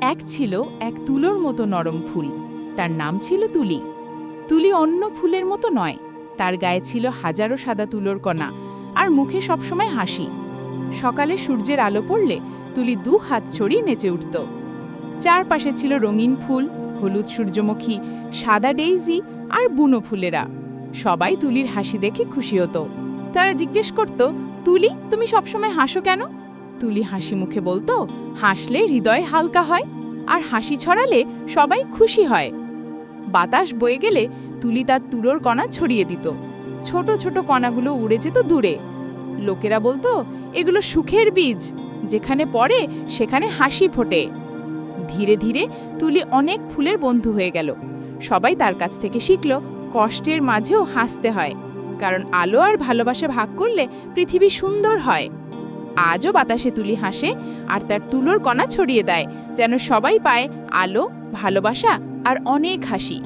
এক ছিল এক তুলোর মতো নরম ফুল। তার নাম ছিল তুলি। তুলি অন্য ফুলের মতো নয়। তার গায়ে ছিল হাজারো সাদা তুলোর কণা আর মুখে সবসময় হাসি। সকালে সূর্যের আলো পড়লে তুলি দু হাত ছড়িয়ে নেচে উঠত। চারপাশে ছিল রঙিন ফুল, হলুদ সূর্যমুখী, সাদা ডেইজি আর বুনো ফুলেরা। সবাই তুলির হাসি দেখে খুশি হতো। তারা জিজ্ঞেস করত, তুলি, তুমি সবসময় হাসো কেন? তুলি হাসি মুখে বলতো, হাসলে হৃদয় হালকা হয় আর হাসি ছড়ালে সবাই খুশি হয়। বাতাস বয়ে গেলে তুলি তার তুলোর কণা ছড়িয়ে দিত। ছোট ছোট কণাগুলো উড়ে যেত দূরে। লোকেরা বলতো, এগুলো সুখের বীজ, যেখানে পড়ে সেখানে হাসি ফোটে। ধীরে ধীরে তুলি অনেক ফুলের বন্ধু হয়ে গেল। সবাই তার কাছ থেকে শিখল, কষ্টের মাঝেও হাসতে হয়, কারণ আলো আর ভালোবাসা ভাগ করলে পৃথিবী সুন্দর হয়। আজও বাতাসে তুলি হাসে আর তার তুলোর কণা ছড়িয়ে দেয়, যেন সবাই পায় আলো, ভালোবাসা আর অনেক হাসি।